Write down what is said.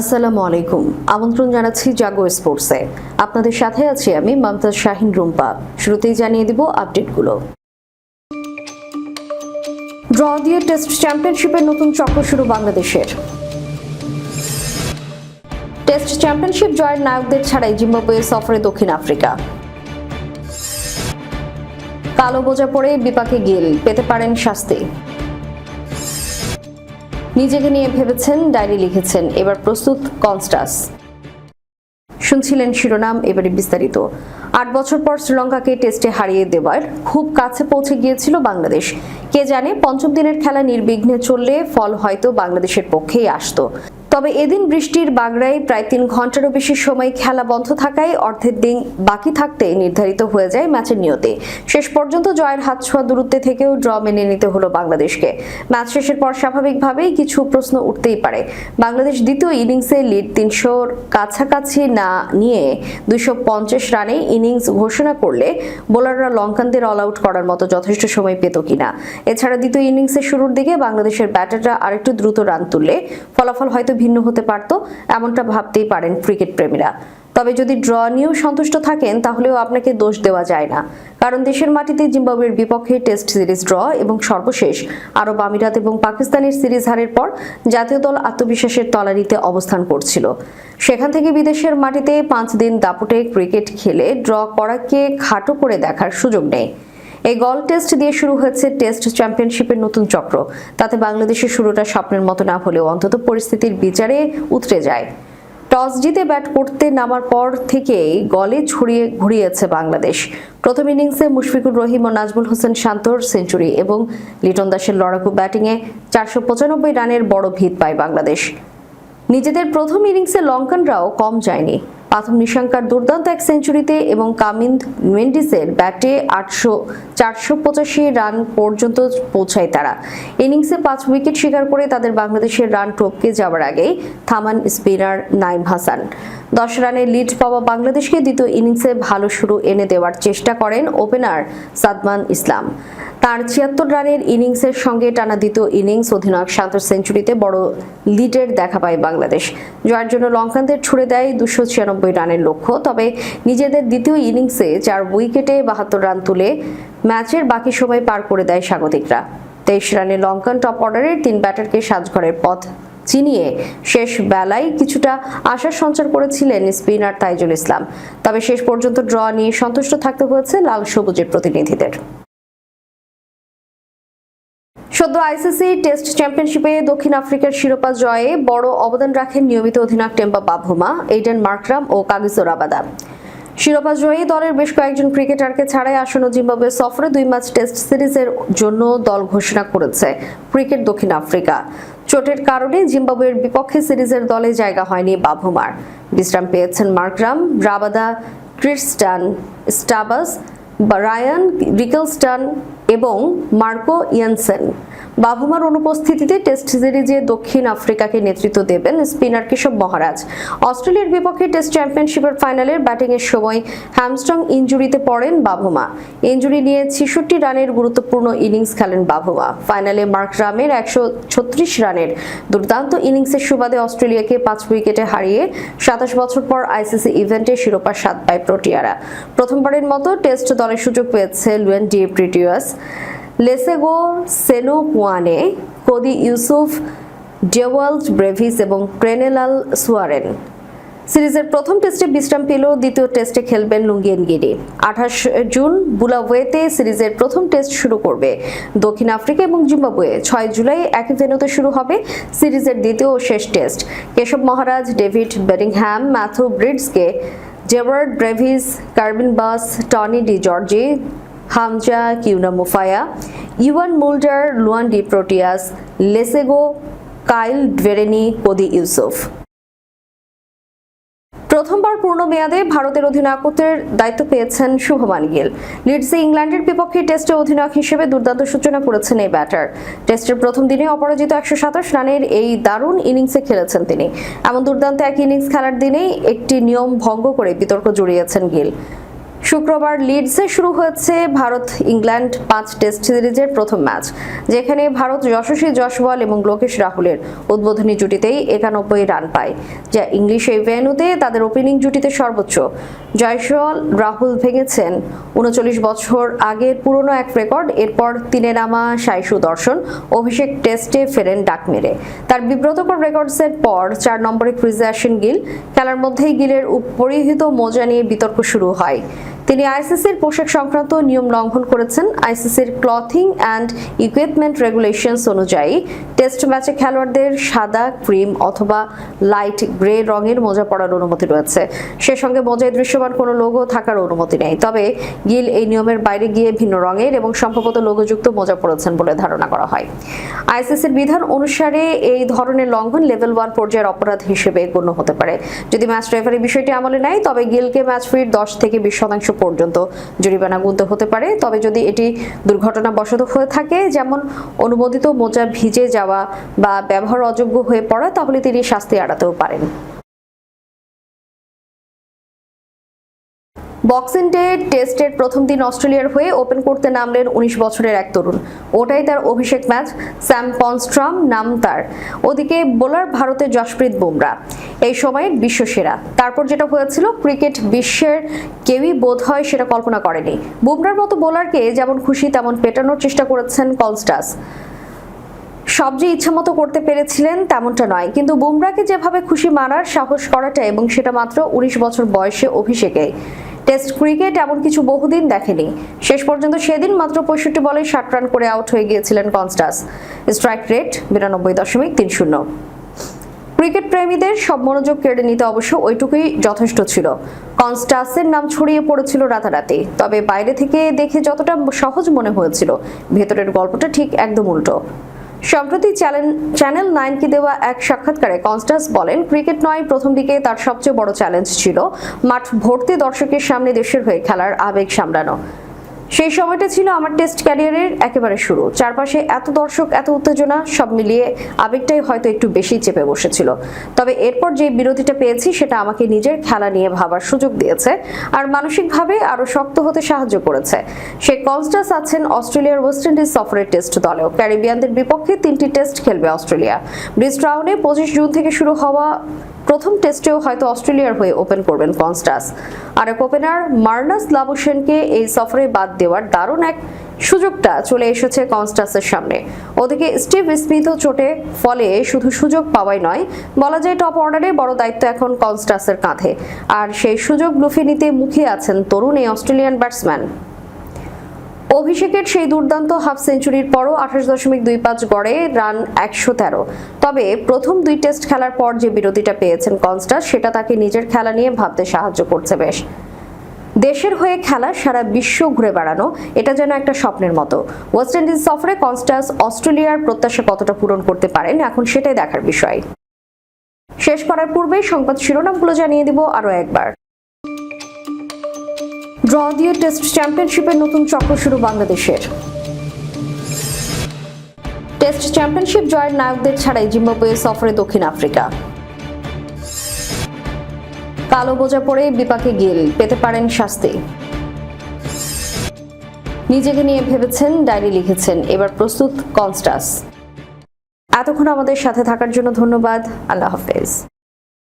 আসসালামু আলাইকুম। আমন্ত্রণ জানাচ্ছি জাগো স্পোর্টসে। আপনাদের সাথে আছি আমি মমতাজ শাহিন রুম্পা। শুরুতেই জানিয়ে দিব আপডেটগুলো। ড্র দিয়ে টেস্ট চ্যাম্পিয়নশিপের নতুন চক্র শুরু বাংলাদেশের। টেস্ট চ্যাম্পিয়নশিপ জয়ের নায়কদের ছাড়াই জিম্বাবুয়ে সফরে দক্ষিণ আফ্রিকা। কালো বোঝা পড়ে বিপাকে গিল, পেতে পারেন শাস্তি। নিজেকে নিয়ে ভেবেছেন, ডায়েরি লিখেছেন। এবার প্রস্তুত কনস্টাস। শুনছিলেন শিরোনাম, এবারে বিস্তারিত। আট বছর পর শ্রীলঙ্কাকে টেস্টে হারিয়ে দেওয়ার খুব কাছে পৌঁছে গিয়েছিল বাংলাদেশ। কে জানে, পঞ্চম দিনের খেলা নির্বিঘ্নে চললে ফল হয়তো বাংলাদেশের পক্ষেই আসতো। তবে এদিন বৃষ্টির বাগড়ায় প্রায় তিন ঘন্টারও বেশি সময় খেলা বন্ধ থাকায় অর্ধের দিন বাকি থাকতে নির্ধারিত হয়ে যায় ম্যাচের নিয়তে। শেষ পর্যন্ত জয়ের হাত ছোঁয়া দূরত্বে থেকেও ড্র মেনে নিতে হলো বাংলাদেশকে। ম্যাচ শেষের পর স্বাভাবিকভাবেই কিছু প্রশ্ন উঠতেই পারে। বাংলাদেশ দ্বিতীয় ইনিংসে লিড তিনশোর কাছাকাছি না নিয়ে দুইশো পঞ্চাশ রানে ইনিংস ঘোষণা করলে বোলাররা লঙ্কানদের অল আউট করার মতো যথেষ্ট সময় পেত কিনা। এছাড়া দ্বিতীয় ইনিংসের শুরুর দিকে বাংলাদেশের ব্যাটাররা আরেকটু দ্রুত রান তুললে ফলাফল হয়তো ভিন্ন হতে পারত, এমনটা ভাবতেই পারেন ক্রিকেট প্রেমীরা। তবে যদি ড্র নিয়েও সন্তুষ্ট থাকেন, তাহলেও আপনাকে দোষ দেওয়া যায় না। কারণ দেশের মাটিতে জিম্বাবুয়ের বিপক্ষে টেস্ট সিরিজ ড্র এবং সর্বশেষ। আরব আমিরাত এবং পাকিস্তানের সিরিজ হারের পর জাতীয় দল আত্মবিশ্বাসের তলানিতে অবস্থান করছিল। সেখান থেকে বিদেশের মাটিতে পাঁচ দিন দাপুটে ক্রিকেট খেলে ড্র করাকে খাটো করে দেখার সুযোগ নেই। এই গল টেস্ট দিয়ে শুরু হয়েছে টেস্ট চ্যাম্পিয়নশিপের নতুন চক্র। তাতে বাংলাদেশের শুরুটা স্বপ্নের মতো না হলেও অন্তত পরিস্থিতির বিচারে উতরে যায়। টস জিতে ব্যাট করতে নামার পর থেকেই গলে ছড়িয়ে ঘুরিয়েছে বাংলাদেশ। প্রথম ইনিংসে মুশফিকুর রহিম ও নাজমুল হোসেন শান্তর সেঞ্চুরি এবং লিটন দাসের লড়াকু ব্যাটিংয়ে চারশো পঁচানব্বই রানের বড় ভিত পায় বাংলাদেশ। নিজেদের প্রথম ইনিংসে লঙ্কানরাও কম যায়নি। প্রথম নিশাঙ্কার দুর্দান্ত এক সেঞ্চুরিতে এবং কামিন্দ মেন্ডিসের ব্যাটে আটশো চারশো পঁচাশি রান পর্যন্ত পৌঁছায় তারা। ইনিংসে পাঁচ উইকেট শিকার করে তাদের বাংলাদেশের রান টপকে যাওয়ার আগেই থামান স্পিনার নাইম হাসান। দশ রানের লিড পাওয়া বাংলাদেশকে দ্বিতীয় ইনিংসে ভালো শুরু এনে দেওয়ার চেষ্টা করেন ওপেনার সাদমান ইসলাম। তার ছিয়াত্তর রানের ইনিংসের সঙ্গে টানা দ্বিতীয় ইনিংস অধিনায়ক শান্তর সেঞ্চুরিতে বড় লিডের দেখা পায় বাংলাদেশ। জয়ের জন্য লঙ্কানদের ছুড়ে দেয় দুশো ছিয়ানব্বই রানের লক্ষ্য, তবে নিজেদের দ্বিতীয় ইনিংসে চার উইকেটে বাহাত্তর রান তুলে ম্যাচের বাকি সময় পার করে দেয় স্বাগতিকরা। তেইশ রানে লঙ্কান টপ অর্ডারের তিন ব্যাটারকে সাজঘরের পথ চিনিয়ে শেষ বেলায় কিছুটা আশার সঞ্চার করেছিলেন স্পিনার তাইজুল ইসলাম। তবে শেষ পর্যন্ত ড্র নিয়ে সন্তুষ্ট থাকতে হয়েছে লাল সবুজের প্রতিনিধিদের। সদ্য আইসিসি টেস্ট চ্যাম্পিয়নশিপে দক্ষিণ আফ্রিকার শিরোপা জয়ে বড় অবদান রাখেন নিয়মিত অধিনায়ক টেম্পা বাভুমা, এইডেন মার্করাম ও কাগিসো রাবাদা শিরোপা জয়ী দলের বেশ কয়েকজন ক্রিকেটারকে ছাড়াই আসন্ন জিম্বাবুয়ে সফরে দুই ম্যাচ টেস্ট সিরিজের জন্য দল ঘোষণা করেছে ক্রিকেট দক্ষিণ আফ্রিকা। চোটের কারণে জিম্বাবুয়ের বিপক্ষে সিরিজের দলে জায়গা হয়নি বাভুমার বিশ্রাম পেয়েছেন Markram Rabada, Tristan Stubbs Ryan Rickelton এবং মার্কো ইয়ানসেন। বাভুমার অনুপস্থিতিতে টেস্ট সিরিজে দক্ষিণ আফ্রিকাকে নেতৃত্ব দেবেন স্পিনার কেশব মহারাজ। অস্ট্রেলিয়ার বিপক্ষে টেস্ট চ্যাম্পিয়নশিপের ফাইনালের ব্যাটিংয়ের সময় হ্যামস্ট্রং ইঞ্জুরিতে পড়েন বাভুমা ইঞ্জুরি নিয়ে ছেষট্টি রানের গুরুত্বপূর্ণ ইনিংস খেলেন বাভুমা ফাইনালে মার্ক রামের একশো ছত্রিশ রানের দুর্দান্ত ইনিংসের সুবাদে অস্ট্রেলিয়াকে পাঁচ উইকেটে হারিয়ে সাতাশ বছর পর আইসিসি ইভেন্টে শিরোপা সাত পায় প্রোটিয়ারা। প্রথমবারের মতো টেস্ট দলের সুযোগ পেয়েছে Lhuan de Pretorius Lesego Senokwane Codi Yusuf Dewald Brevis এবং ক্রেনেলাল সুয়ারেন। সিরিজের প্রথম টেস্টে বিশ্রাম পেলেও দ্বিতীয় টেস্টে খেলবেন লুঙ্গিয়েন গিরি আঠাশ জুন বুলাওয়েতে সিরিজের প্রথম টেস্ট শুরু করবে দক্ষিণ আফ্রিকা এবং জিম্বাবুয়ে। ছয় জুলাই একই ভেন্যুতে শুরু হবে সিরিজের দ্বিতীয় ও শেষ Test. Keshav Maharaj, David Bedingham Matthew Breetzke Dewald Brevis, Corbin Bosch, Tony de Zorzi Hamza Kwena Maphaka Wiaan Mulder, Lhuan de Pretorius, Lesego, Kyle Verreynne Codi Yusuf. প্রথমবার পূর্ণ মেয়াদে ভারতের অধিনায়কত্বের দায়িত্ব পেয়েছেন শুভমান গিল। লিডসে ইংল্যান্ডের বিপক্ষে টেস্টে অধিনায়ক হিসেবে দুর্দান্ত সূচনা করেছেন এই ব্যাটার। টেস্টের প্রথম দিনে অপরাজিত একশো সাতাশ রানের এই দারুণ ইনিংসে খেলেছেন তিনি। এমন দুর্দান্ত এক ইনিংস খেলার দিনেই একটি নিয়ম ভঙ্গ করে বিতর্ক জড়িয়েছেন গিল। শুক্রবার লিডসে শুরু হয়েছে ভারত ইংল্যান্ড পাঁচ টেস্ট সিরিজের প্রথম ম্যাচ, যেখানে ভারত যশস্বী জশওয়াল এবং লোকেশ রাহুলের উদ্বোধনী জুটিতেই একানব্বই রান পায়, যা ইংলিশ এই ভেন্যুতে তাদের ওপেনিং জুটিতে সর্বোচ্চ। জয়সওয়াল রাহুল ভেঙেছেন উনচল্লিশ বছর আগের পুরনো এক রেকর্ড, এরপর তিনে নামা সাই সুদর্শন অভিষেক টেস্টে ফেরেন ডাক মেরে। তার বিব্রতকর রেকর্ডসের পর চার নম্বরে ক্রিজে আসেন গিল, খেলার মধ্যেই গিলের পরিহিত মোজা নিয়ে বিতর্ক শুরু হয়। তিনি আইসিসির পোশাক সংক্রান্ত নিয়ম লঙ্ঘন করেছেন। আইসিসির ক্লথিং অ্যান্ড ইকুইপমেন্ট রেগুলেশনস অনুযায়ী টেস্ট ম্যাচে খেলোয়াড়দের সাদা, ক্রিম অথবা লাইট গ্রে রঙের মোজা পরার অনুমতি রয়েছে। সে সঙ্গে মোজায় দৃশ্যমান কোনো লোগো থাকার অনুমতি নেই। তবে গিল এই নিয়মের বাইরে গিয়ে ভিন্ন রঙের এবং সম্ভবত লোগোযুক্ত মোজা পড়েছেন বলে ধারণা করা হয়। আইসিসির বিধান অনুসারে এই ধরনের লঙ্ঘন লেভেল ওয়ান পর্যায়ের অপরাধ হিসেবে গণ্য হতে পারে। যদি ম্যাচ রেফারি বিষয়টি আমলে নেয়, তবে গিলকে ম্যাচ ফির দশ থেকে বিশ শতাংশ পর্যন্ত জরিমানা গুনতে হতে পারে। তবে যদি এটি দুর্ঘটনাবশত হয়ে থাকে, যেমন অনুমোদিত মোজা ভিজে যাওয়া বা ব্যবহার অযোগ্য হয়ে পড়া, তাহলে তিনি শাস্তি এড়াতেও পারেন। বক্সিং ডে টেস্টের প্রথম দিন অস্ট্রেলিয়ার হয়ে ওপেন করতে নামলেন উনিশ বছরের এক তরুণ। ওটাই তার অভিষেক ম্যাচ। স্যাম পনস্ট্রাম নাম তার। ওদিকে বোলার ভারতের জশপ্রীত বুমরা। এই সময়ের বিশ্বসেরা। তারপর যেটা হয়েছিল, ক্রিকেট বিশ্বের কেউই বোধ হয় সেটা কল্পনা করেনি। বুমরার মতো বোলারকে যেমন খুশি তেমন পেটানোর চেষ্টা করেছেন কলস্টাস। সব যে ইচ্ছামতো করতে পেরেছিলেন তেমনটা নয়। কিন্তু বুমরাকে যেভাবে খুশি মানার সাহস করাটা এবং সেটা মাত্র উনিশ বছর বয়সে অভিষেকে টেস্ট ক্রিকেট এমন কিছু বহুদিন দেখেনি। শেষ পর্যন্ত সেদিন মাত্র পঁয়ষট্টি বলে ষাট রান করে আউট হয়ে গিয়েছিলেন কনস্টাস। স্ট্রাইক রেট বিরানব্বই দশমিক তিন শূন্য। ক্রিকেট প্রেমীদের সব মনোযোগ কেড়ে নিতে অবশ্য ওইটুকুই যথেষ্ট ছিল। কনস্টাসের নাম ছড়িয়ে পড়েছিল রাতারাতি। তবে বাইরে থেকে দেখে যতটা সহজ মনে হয়েছিল, ভেতরের গল্পটা ঠিক একদম উল্টো। সম্প্রতি চ্যানেল নাইনকে দেওয়া এক সাক্ষাৎকারে কনস্টাস বলেন, ক্রিকেট নয়, প্রথম দিকে তার সবচেয়ে বড় চ্যালেঞ্জ ছিল মাঠ ভর্তি দর্শকের সামনে দেশের হয়ে খেলার আবেগ সামলানো। সেই সময়টা ছিল আমার টেস্ট ক্যারিয়ারের একেবারে শুরু। চারপাশে এত দর্শক, এত উত্তেজনা, সব মিলিয়ে আবেগটাই হয়তো একটু বেশি চেপে বসেছিল। তবে এরপর যে বিরতিটা পেয়েছি, সেটা আমাকে নিজের খেলা নিয়ে ভাবার সুযোগ দিয়েছে আর মানসিকভাবে আরও শক্ত হতে সাহায্য করেছে। সে কনস্টাস আছেন অস্ট্রেলিয়ার ওয়েস্ট ইন্ডিজ সফরের টেস্ট দলেও। ক্যারিবিয়ানদের বিপক্ষে তিনটি টেস্ট খেলবে অস্ট্রেলিয়া। ব্রিজ টাউনে পঁচিশ জুন থেকে শুরু হওয়া প্রথম টেস্টেও হয়তো অস্ট্রেলিয়ার হয়ে ওপেন করবেন কনস্টাস। আর এক ওপেনার মার্নাস লাবোসেনকে এই সফরে বাদ দেওয়ার দারুণ এক সুযোগটা চলে এসেছে কনস্টাসের সামনে। ওদিকে স্টিভ স্মিথও চোটে, ফলে শুধু সুযোগ পাওয়াই নয়, বলা যায় টপ অর্ডারে বড় দায়িত্ব এখন কনস্টাসের কাঁধে। আর সেই সুযোগ লুফে নিতে মুখে আছেন তরুণ এই অস্ট্রেলিয়ান ব্যাটসম্যান। অভিষেকের সেই দুর্দান্ত হাফ সেঞ্চুরির পরও আঠাশ দশমিক দুই পাঁচ গড়ে রান একশো তেরো। তবে প্রথম দুই টেস্ট খেলার পর যে বিরতিটা পেয়েছেন কনস্টার, সেটা তাকে নিজের খেলা নিয়ে ভাবতে সাহায্য করছে বেশ। দেশের হয়ে খেলা সারা বিশ্ব ঘুরে বেড়ানো, এটা যেন একটা স্বপ্নের মতো। ওয়েস্ট ইন্ডিজ সফরে কনস্টাস অস্ট্রেলিয়ার প্রত্যাশা কতটা পূরণ করতে পারেন, এখন সেটাই দেখার বিষয়। শেষ করার পূর্বেই সংবাদ শিরোনামগুলো জানিয়ে দিব আরও একবার। ড্র দিয়ে টেস্ট চ্যাম্পিয়নশিপের নতুন চক্র শুরু বাংলাদেশের। টেস্ট চ্যাম্পিয়নশিপ জয়ের নায়কদের ছাড়াই জিম্বাবুয়ে সফরে দক্ষিণ আফ্রিকা। কালো বোঝা পড়ে বিপাকে গিল, পেতে পারেন শাস্তি। নিজেকে নিয়ে ভেবেছেন, ডায়েরি লিখেছেন, এবার প্রস্তুত কনস্টাস এতক্ষণ আমাদের সাথে থাকার জন্য ধন্যবাদ, আল্লাহ হাফেজ।